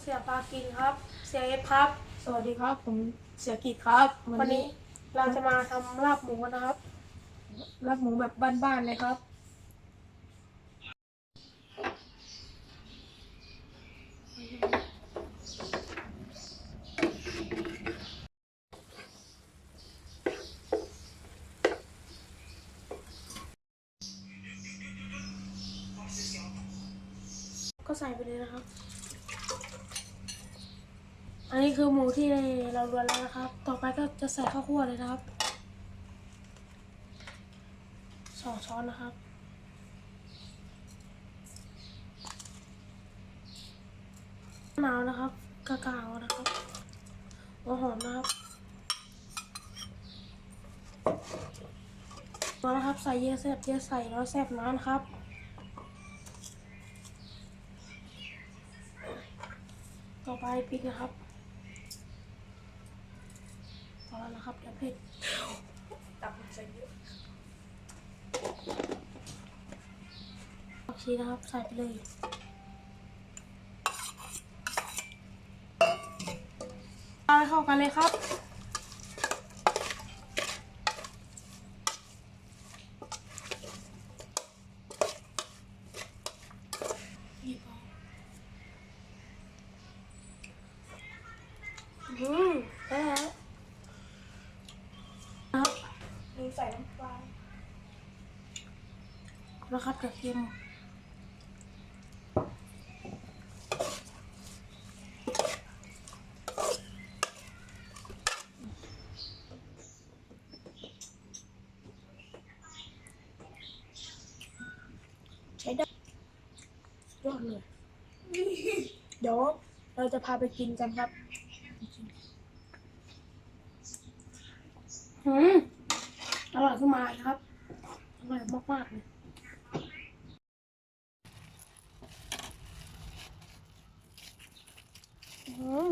เสียปากินครับ เสียเอฟครับ สวัสดีครับ ผมเสียกิจครับ วันนี้เราจะมาทำลาบหมูกันนะครับ รักหมูแบบบ้านๆเลยครับ ก็ใส่ไปเลยนะครับ อันนี้คือหมูที่เรารวนแล้วนะครับ ต่อไปก็จะใส่ข้าวคั่วเลยนะครับสองช้อนนะครับมะนาวนะครับกะกาวนะครับหัวหอมนะครับมาแล้วครับใส่เยอะแซ่บเยอะใส่น้อยแซ่บน้อยนะครับต่อไปพริกนะครับ แล้วนะครับเดี๋ยวเผ็ดตับใส่เยอะผักชีนะครับใส่ไปเลยเอาให้เข้ากันเลยครับ นี่พออืมได้แล้วครับ ลืม ใส่น้ำปลาแล้วครับกระเทียมใช้ได้ยอดเลย เดี๋ยวเราจะพาไปกินกันครับ อืม อร่อยขึ้นมาครับอร่อยมากๆเลยอืม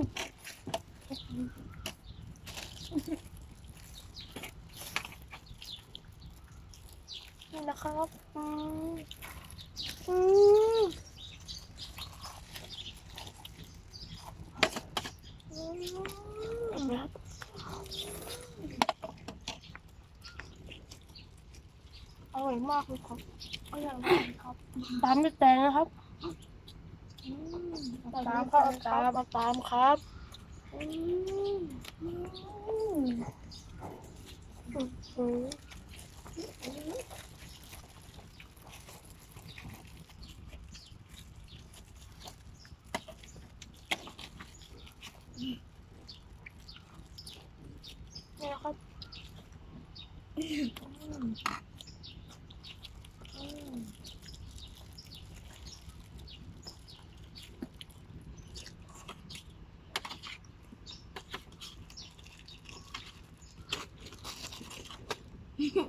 นี่นะครับอืมอืมอืมนะครับ อร่อยมากเลยครับอร่อยมากเลยครับตามด้วยแตงนะครับตามครับตามมาตามครับ อืมอืมอืมนี่นะครับอื้อ หื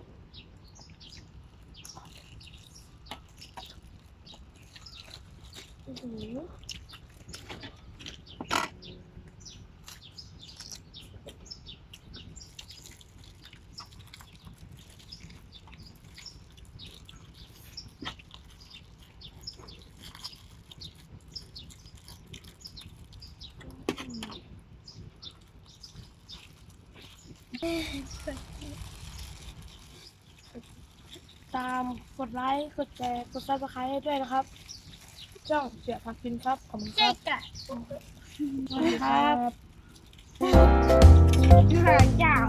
าม กดไลค์ กดแชร์ กดซับสไครต์ให้ด้วยนะครับ จ้องเสียพักพินครับ ขอบคุณครับสวัสดีครับ อยู่หลังจาก